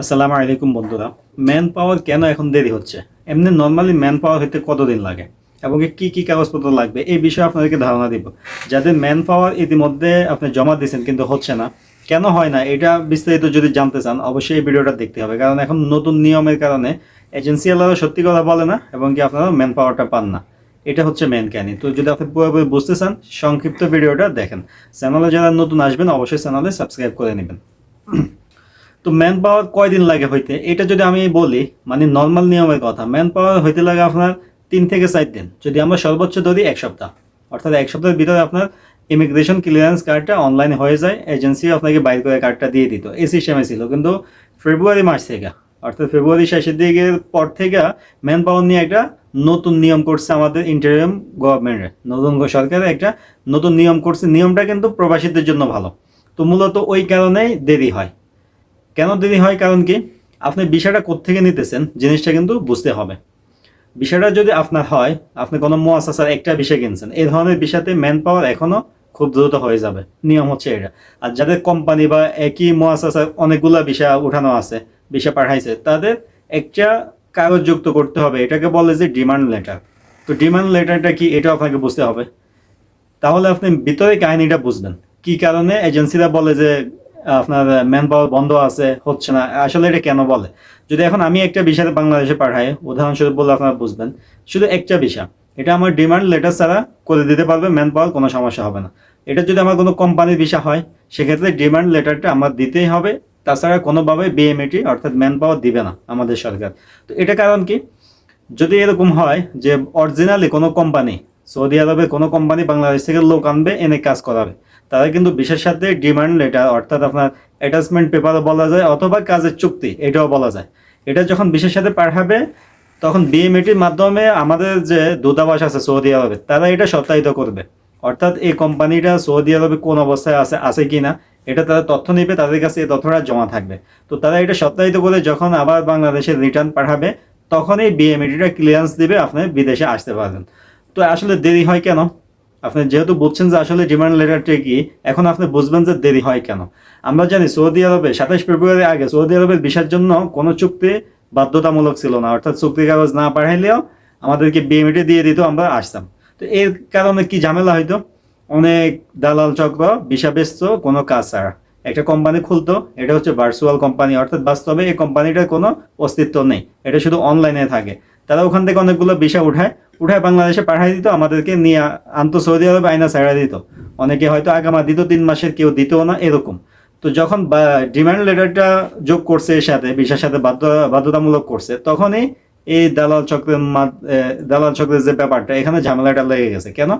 আসসালামু আলাইকুম বন্ধুরা। ম্যান পাওয়ার কেন এখন দেরি হচ্ছে? এমনি নর্মালি ম্যান পাওয়ার হইতে কতদিন লাগে? এবং কি কি কাগজপত্র লাগবে? এই বিষয়ে আপনাদেরকে ধারণা দিব। যাদের ম্যান পাওয়ার ইতিমধ্যে আপনি জমা দিয়েছেন কিন্তু হচ্ছে না, কেন হয় না, এটা বিস্তারিত যদি জানতে চান, অবশ্যই এই ভিডিওটা দেখতে হবে। কারণ এখন নতুন নিয়মের কারণে এজেন্সি আলাদা সত্যি কথা বলে না, এবং কি আপনারা ম্যান পাওয়ারটা পান না। এটা হচ্ছে মেন কাহিনী। তো যদি আপনি পুরোপুরি বুঝতে চান, সংক্ষিপ্ত ভিডিওটা দেখেন। চ্যানেলে যারা নতুন আসবেন, অবশ্যই চ্যানেলে সাবস্ক্রাইব করে নেবেন। তো ম্যান পাওয়ার কয়দিন লাগে হইতে? এটা যদি আমি বলি মানে নর্মাল নিয়মের কথা ম্যান পাওয়ার হইতে লাগে আপনার তিন থেকে চার দিন। যদি আমরা সর্বোচ্চ ধরি এক সপ্তাহ। অর্থাৎ এক সপ্তাহের ভিতরে আপনার ইমিগ্রেশন ক্লিয়ারেন্স কার্ডটা অনলাইনে হয়ে যায় এজেন্সি আপনাকে বাইর করে কার্ডটা দিয়ে দিত। এই সিস্টেমে ছিল। কিন্তু ফেব্রুয়ারি মাস থেকে, অর্থাৎ ফেব্রুয়ারি শেষের দিকের পর থেকে ম্যান পাওয়ার নিয়ে একটা নতুন নিয়ম করছে আমাদের ইন্টারিয়াম গভর্নমেন্টের নতুন সরকারের একটা নতুন নিয়ম করছে। নিয়মটা কিন্তু প্রবাসীদের জন্য ভালো। তো মূলত ওই কারণেই দেরি হয়। কেন দেরি হয়? কারণ কি? আপনি বিষয়টা কোত্থেকে নিতেছেন? জিনিসটা কিন্তু বুঝতে হবে। বিষয়টা যদি আপনার হয়, আপনি কোনো মোয়াসাসার একটা বিষয় কিনছেন, এই ধরনের বিষয়তে ম্যান পাওয়ার এখনও খুব দ্রুত হয়ে যাবে। নিয়ম হচ্ছে এটা। আর যাদের কোম্পানি বা একই মোয়াসাসার অনেকগুলা বিষয় উঠানো আছে, বিষয় পাঠাইছে, তাদের একটা কাগজ যুক্ত করতে হবে। এটাকে বলে যে ডিমান্ড লেটার তো ডিমান্ড লেটারটা কি? এটা আপনাকে বুঝতে হবে। তাহলে আপনি ভিতরে কাহিনীটা বুঝবেন। কি কারণে? এজেন্সিরা বলে যে আপনার ম্যান পাওয়ার বন্ধ আছে, হচ্ছে না, আসলে এটা কেন বলে? যদি এখন আমি একটা বিষয় বাংলাদেশে পাঠাই, উদাহরণস্বরূপ বলে আপনারা বুঝবেন, শুধু একটা বিষয়, এটা আমার ডিমান্ড লেটার ছাড়া করে দিতে পারবে ম্যান পাওয়ার কোনো সমস্যা হবে না। এটা যদি আমার কোনো কোম্পানির বিষয় হয়, সেক্ষেত্রে ডিমান্ড লেটারটা আমার দিতেই হবে, তাছাড়া কোনোভাবে বিএমএটি অর্থাৎ ম্যান পাওয়ার দিবে না আমাদের সরকার। তো এটা কারণ কি? যদি এরকম হয় যে অরিজিনালি কোনো কোম্পানি সৌদি আরবের কোনো কোম্পানি বাংলাদেশ থেকে লোক আনবে, এনে কাজ করাবে তারা কিন্তু বিশেষ সাথে ডিমান্ড লেটার অর্থাৎ আপনার অ্যাটাচমেন্ট পেপারও বলা যায়, অথবা কাজের চুক্তি, এটাও বলা যায়। এটা যখন বিশেষ সাথে পাঠাবে, তখন বিএমএটির মাধ্যমে আমাদের যে দূতাবাস আছে সৌদি আরবে, তারা এটা সত্যায়িত করবে। অর্থাৎ এই কোম্পানিটা সৌদি আরবে কোন অবস্থায় আছে আছে কি না এটা তারা তথ্য নেবে, তাদের কাছে এই তথ্যটা জমা থাকবে। তো তারা এটা সত্যায়িত করে যখন আবার বাংলাদেশে রিটার্ন পাঠাবে, তখনই বিএমএটিটা ক্লিয়ারেন্স দিবে, আপনি বিদেশে আসতে পারবেন। তো আসলে দেরি হয় কেন? আপনি যেহেতু বুঝছেন যে আসলে ডিমান্ড লেটারটা কি, এখন আপনি বুঝবেন যে দেরি হয় কেন। আমরা জানি সৌদি আরবে সাতাশ ফেব্রুয়ারি আগে সৌদি আরবের ভিসার জন্য কোনো চুক্তি বাধ্যতামূলক ছিল না। অর্থাৎ চুক্তি কাগজ না পাঠাইলেও আমাদেরকে বিএমএটি দিয়ে দিত, আমরা আসতাম। তো এর কারণে কি ঝামেলা হইতো? অনেক দালাল চক্র, ভিসা বেচত, কোনো কাজ ছাড়া। একটা কোম্পানি খুলতো, এটা হচ্ছে ভার্চুয়াল কোম্পানি অর্থাৎ বাস্তবে এই কোম্পানিটার কোনো অস্তিত্ব নেই। এটা শুধু অনলাইনে থাকে। তারা ওখান থেকে অনেকগুলো ভিসা উঠায় উঠায় বাংলাদেশে পাঠাই দিত, আমাদেরকে নিয়ে আনতো সৌদি আরবে, আইনা ছাড়া দিত। অনেকে হয়তো আগামা দিত, তিন মাসের কেউ দিতও না, এরকম। তো যখন ডিমান্ড লেটারটা যোগ করছে এর সাথে, ভিসার সাথে বাধ্য, বাধ্যতামূলক করছে, তখনই এই দালাল চক্রের দালাল চক্রের যে ব্যাপারটা, এখানে ঝামেলাটা লেগে গেছে। কেন?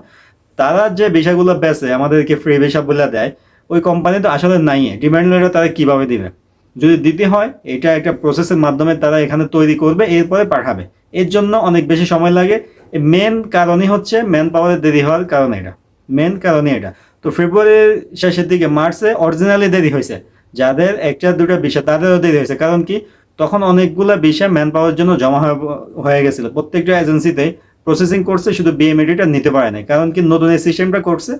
তারা যে বিষয়গুলো বেচে, আমাদেরকে ফ্রি ভিসা বলে দেয়, ওই কোম্পানি তো আসলে নাই ডিমান্ড লেটার তারা কীভাবে দিবে? যদি দিতে হয়, এটা একটা প্রসেসের মাধ্যমে তারা এখানে তৈরি করবে, এরপরে পাঠাবে। এর জন্য অনেক বেশি সময় লাগে। মেন কারণই হচ্ছে ম্যান পাওয়ারের দেরি হওয়ার কারণ এটা। মেন কারণই এটা। তো ফেব্রুয়ারির শেষের দিকে মার্চে অরিজিনালি দেরি হয়েছে। যাদের একটা, দুটা বিষয়, তাদেরও দেরি হয়েছে। কারণ কি? তখন অনেকগুলো বিষয় ম্যান পাওয়ার জন্য জমা হয়ে- গেছিল। প্রত্যেকটা এজেন্সিতে প্রসেসিং করছে, শুধু বিএমএডিটা নিতে পারে না কারণ কি? নতুন এই সিস্টেমটা করছে।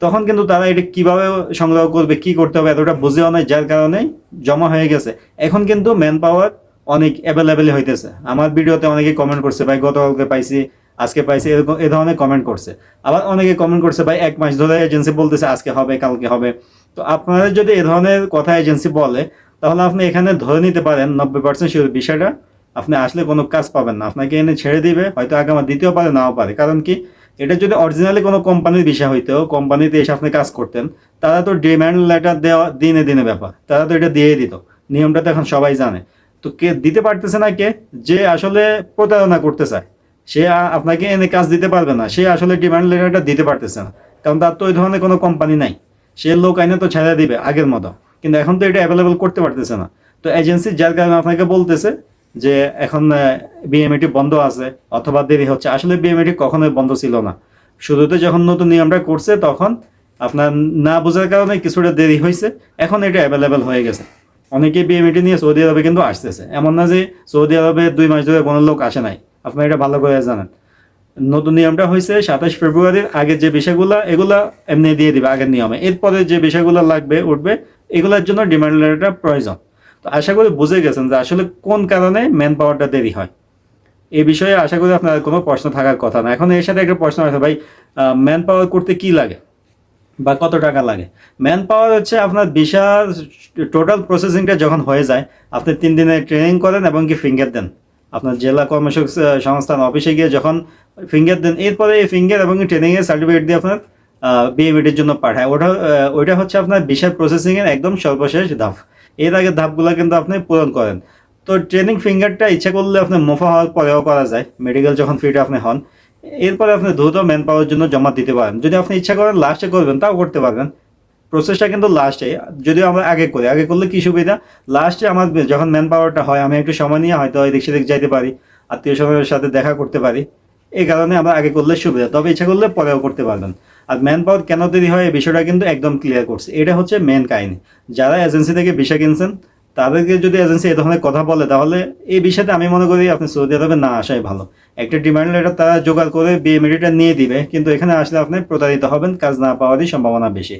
তখন কিন্তু তারা এটা কীভাবে সংগ্রহ করবে, কি করতে হবে, এতটা বুঝেও নাই। যার কারণে জমা হয়ে গেছে। এখন কিন্তু ম্যান পাওয়ার অনেক অ্যাভেলেবেল হইতেছে। আমার ভিডিওতে অনেকে কমেন্ট করছে, ভাই, গতকালকে পাইছি, আজকে পাইছি, এরকম, এ ধরনের কমেন্ট করছে। আবার অনেকে কমেন্ট করছে, ভাই, এক মাস ধরে এজেন্সি বলতেছে আজকে হবে, কালকে হবে। তো আপনাদের যদি এ ধরনের কথা এজেন্সি বলে, তাহলে আপনি এখানে ধরে নিতে পারেন, নব্বই পার্সেন্ট বিষয়টা। আপনি আসলে কোনো কাজ পাবেন না। আপনাকে এনে ছেড়ে দিবে, হয়তো আগামা দিতেও পারে নাও পারে। কারণ কি? এটা যদি অরিজিনালি কোনো কোম্পানির বিষয় হইতো কোম্পানিতে এসে আপনি কাজ করতেন, তারা তো ডিম্যান্ড লেটার দেওয়া, দিনে দিনে ব্যাপার। তারা তো এটা দিয়ে দিত। নিয়মটা তো এখন সবাই জানে। তো কে দিতে পারতেছে না কে? যে আসলে প্রতারণা করতে চায় সে আপনাকে এনে কাজ দিতে পারবে না। সে আসলে ডিমান্ড লেটারটা দিতে পারতেছে না। কারণ তার তো ওই ধরনের কোনো কোম্পানি নাই। সে লোক আইনে তো ছেড়ে দিবে আগের মতো। কিন্তু এখন তো এটা অ্যাভেলেবল করতে পারতেছে না। তো এজেন্সি যার কারণে আপনাকে বলতেছে যে, এখন বিএমএটি বন্ধ আছে অথবা দেরি হচ্ছে। আসলে বিএমএটি কখনোই বন্ধ ছিল না। শুরুতে যখন নতুন নিয়মটা করছে, তখন আপনার না বোঝার কারণে কিছুটা দেরি হয়েছে এখন এটা অ্যাভেলেবেল হয়ে গেছে। অনেকে বিএমএটি নিয়ে সৌদি আরবে কিন্তু আসতেছে। এমন না যে সৌদি আরবে দুই মাস ধরে কোনো লোক আসে নাই। আপনি এটা ভালো করে জানেন। নতুন নিয়মটা হয়েছে, সাতাশ ফেব্রুয়ারির আগে যে বিষয়গুলো, এগুলা এমনি দিয়ে দিবে আগের নিয়মে। এরপরে যে বিষয়গুলো লাগবে, উঠবে, এগুলোর জন্য ডিমান্ড লেটারটা প্রয়োজন। তো আশা করি বুঝে গেছেন যে আসলে কোন কারণে ম্যান পাওয়ারটা দেরি হয়। এই বিষয়ে আশা করি আপনার কোনো প্রশ্ন থাকার কথা না। এখন এর সাথে একটা প্রশ্ন আছে, ভাই ম্যান পাওয়ার করতে কি লাগে? বা কত টাকা লাগে? ম্যান পাওয়ার হচ্ছে আপনার বিশাল টোটাল প্রসেসিংটা যখন হয়ে যায়, আপনি তিন দিনের ট্রেনিং করেন এবং কি ফিঙ্গার দেন। আপনার জেলা কর্মসূচ সংস্থান অফিসে গিয়ে যখন ফিঙ্গার দেন, এরপরে এই ফিঙ্গার এবং ট্রেনিংয়ের সার্টিফিকেট দিয়ে আপনার বিএমএটির জন্য পাঠায়। ওটা ওইটা হচ্ছে আপনার বিশাল প্রসেসিংয়ের একদম সর্বশেষ ধাপ। এর আগে ধাপগুলো কিন্তু আপনি পূরণ করেন। তো ট্রেনিং ফিঙ্গারটা ইচ্ছা করলে আপনি মোফা হওয়ার পরেও করা যায়। মেডিকেল যখন ফিট আপনি হন এরপরে আপনি দ্রুত ম্যান পাওয়ার জন্য জমা দিতে পারেন। যদি আপনি ইচ্ছা করেন লাস্টে করবেন তাও করতে পারবেন। প্রসেসটা কিন্তু লাস্টে যদি আমরা আগে করি, আগে করলে কি সুবিধা? লাস্টে আমার যখন ম্যান পাওয়ারটা হয়, আমি একটু সময় নিয়ে হয়তো এদিক সেদিক যাইতে পারি আত্মীয় স্বজনের সাথে দেখা করতে পারি। এই কারণে আমরা আগে করলে সুবিধা, তবে ইচ্ছা করলে পরেও করতে পারবেন। আর ম্যান পাওয়ার কেন দেরি হয়, এই বিষয়টা কিন্তু একদম ক্লিয়ার করছে। এটা হচ্ছে মেন কাহিনী। যারা এজেন্সি থেকে ভিসা কিনছেন তাদেরকে যদি এজেন্সি এ ধরনের কথা বলে, তাহলে এই বিষয়টা আমি মনে করি আপনি সৌদি আরবে না আসাই ভালো। একটা ডিমান্ড লেটার তারা জোগাড় করে বিএমএডিটা নিয়ে দিবে, কিন্তু এখানে আসলে আপনি প্রতারিত হবেন, কাজ না পাওয়ারই সম্ভাবনা বেশি।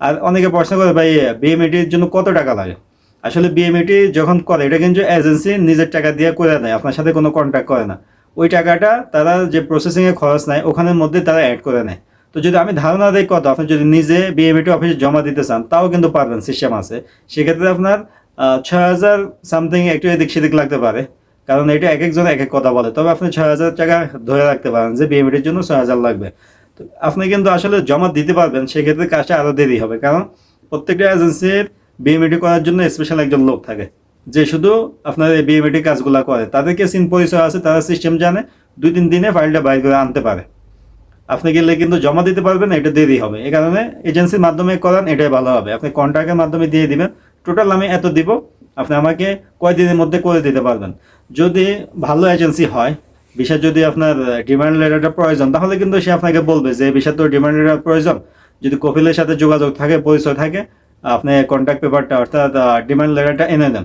আর অনেকে প্রশ্ন করে, ভাই বিএমএডির জন্য কত টাকা লাগে? আসলে বিএমএটি যখন করে, এটা কিন্তু এজেন্সি নিজের টাকা দিয়ে করে দেয়, আপনার সাথে কোনো কন্ট্যাক্ট করে না। ওই টাকাটা তারা যে প্রসেসিংয়ে খরচ নেয়, ওখানের মধ্যে তারা অ্যাড করে নেয়। তো যদি আমি ধারণা দিই কত, আপনি যদি নিজে বিএমএটি অফিসে জমা দিতে চান, তাও কিন্তু পারবেন সিস্টেম আছে। সেক্ষেত্রে আপনার ছয় হাজার সামথিং একটু এদিক সেদিক লাগতে পারে। কারণ এটা এক একজন এক এক কথা বলে। তবে আপনি ছয় হাজার টাকা ধরে রাখতে পারেন যে বিএমএটির জন্য ছয় হাজার লাগবে। তো আপনি কিন্তু আসলে জমা দিতে পারবেন, সেক্ষেত্রে কাজটা আরও দেরি হবে। কারণ প্রত্যেকটা এজেন্সির বিএমএটি করার জন্য স্পেশাল একজন লোক থাকে। যে শুধু আপনার এই বিএমএটি কাজগুলো করে। তাদেরকে সিন পরিচয় আছে, তারা সিস্টেম জানে, দুই তিন দিনে ফাইলটা বাইর করে আনতে পারে। আপনি গেলে কিন্তু জমা দিতে পারবেন, এটা দেরি হবে। এই কারণে এজেন্সির মাধ্যমে করান, এটাই ভালো হবে। আপনি কন্ট্রাক্টের মাধ্যমে দিয়ে দিবেন টোটাল আমি এত দিব, আপনি আমাকে কয়দিনের মধ্যে করে দিতে পারবেন। যদি ভালো এজেন্সি হয় বিষয় যদি আপনার ডিমান্ড লেটারটা প্রয়োজন, তাহলে কিন্তু সে আপনাকে বলবে যে বিষয় তো ডিমান্ড লেটার প্রয়োজন। যদি কপিলের সাথে যোগাযোগ থাকে, পরিচয় থাকে, আপনি কন্ট্যাক্ট পেপারটা অর্থাৎ ডিমান্ড লেটারটা এনে দেন।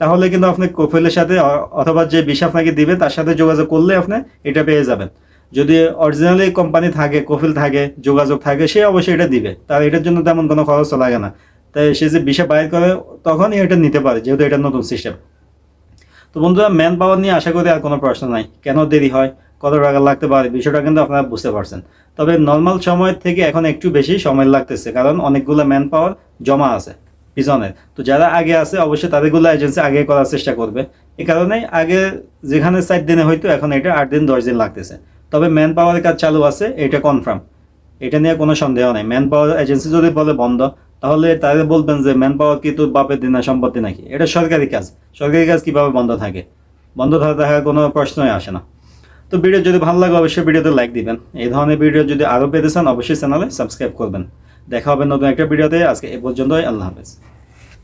তাহলে কিন্তু আপনি কপিলের সাথে অথবা যে বিষয় আপনাকে দিবে, তার সাথে যোগাযোগ করলে আপনি এটা পেয়ে যাবেন। যদি অরিজিনালি কোম্পানি থাকে কফিল থাকে, যোগাযোগ থাকে, সে অবশ্যই এটা দিবে। তার এটার জন্য তেমন কোনো খরচ লাগে না। তাই সে যে বিষয় বাইর করে, তখনই এটা নিতে পারে, যেহেতু এটা নতুন সিস্টেম তো বন্ধুরা ম্যান পাওয়ার নিয়ে আশা করি আর কোনো প্রশ্ন নাই। কেন দেরি হয়? কত টাকা লাগতে পারে? বিষয়টা কিন্তু আপনারা বুঝতে পারছেন। তবে নর্মাল সময় থেকে এখন একটু বেশি সময় লাগতেছে, কারণ অনেকগুলো ম্যান পাওয়ার জমা আছে পিছনের তো যারা আগে আছে, অবশ্যই তাদেরগুলো এজেন্সি আগে করার চেষ্টা করবে। এ কারণে আগে যেখানে চার দিনে হয়তো এখন এটা আট দিন, দশ দিন লাগতেছে। তবে ম্যান পাওয়ারের কাজ চালু আছে, এটা কনফার্ম এটা নিয়ে কোনো সন্দেহ নেই। ম্যান পাওয়ার এজেন্সি যদি বলে বন্ধ তাহলে তাদের বলবেন যে ম্যান পাওয়ার কি তোর বাপের না সম্পত্তি নাকি? এটা সরকারি কাজ। সরকারি কাজ কীভাবে বন্ধ থাকে? বন্ধ থাকার কোনো প্রশ্নই আসে না। তো ভিডিও যদি ভালো লাগে, অবশ্যই ভিডিওতে লাইক দিবেন। এই ধরনের ভিডিও যদি আরও পেতে চান, অবশ্যই চ্যানেলে সাবস্ক্রাইব করবেন। দেখা হবে নতুন একটা ভিডিওতে আজকে এ পর্যন্তই, আল্লাহ হাফেজ।